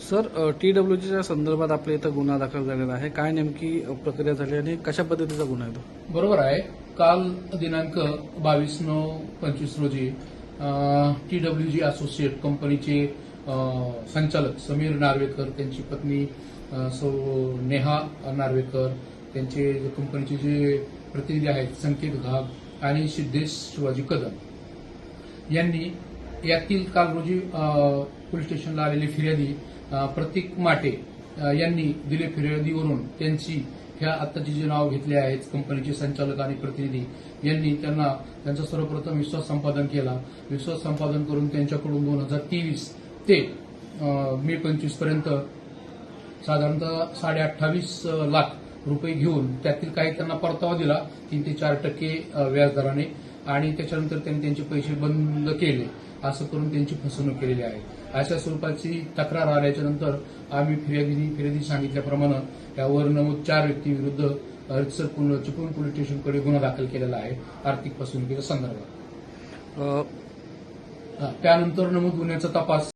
Sir T डब्ल्यूच्या संदर्भात आपल्या इथं गुन्हा दाखल झालेला आहे. काय नेमकी प्रक्रिया झाली आणि कशा पद्धतीचा गुन्हा आहे तो? बरोबर आहे. काल दिनांक बावीस नऊ पंचवीस रोजी टी डब्ल्यू जी असोसिएट कंपनीचे संचालक समीर नार्वेकर त्यांची पत्नी सौ नेहा नार्वेकर त्यांचे कंपनीचे जे प्रतिनिधी आहेत संकेत घाग आणि सिद्धेश शिवाजी कदम यांनी यातील काल रोजी पोलीस स्टेशनला आलेली फिर्यादी प्रतीक माटे यांनी दिले फिर्यादीवरून त्यांची ह्या आत्ताचे जे नाव घेतले आहेत कंपनीचे संचालक आणि प्रतिनिधी यांनी त्यांना त्यांचा सर्वप्रथम विश्वास संपादन केला. विश्वास संपादन करून त्यांच्याकडून दोन हजार तेवीस ते मे पंचवीसपर्यंत साधारणतः साडे अठ्ठावीस लाख रुपये घेऊन त्यातील काही त्यांना परतावा दिला. तीन ते चार टक्के व्याजदराने आणि त्याच्यानंतर त्यांनी त्यांचे पैसे बंद केले. असं करून त्यांची फसवणूक केलेली आहे. अशा स्वरूपाची तक्रार आल्याच्यानंतर आम्ही फिर्यादी फिर्यादी सांगितल्याप्रमाणे यावर नमूद चार व्यक्तीविरुद्ध अ, रितसर पुल- चिपळूण पोलीस स्टेशनकडे गुन्हा दाखल केलेला आहे. आर्थिक फसवणुकीच्या संदर्भात त्यानंतर नमूद गुन्ह्याचा तपास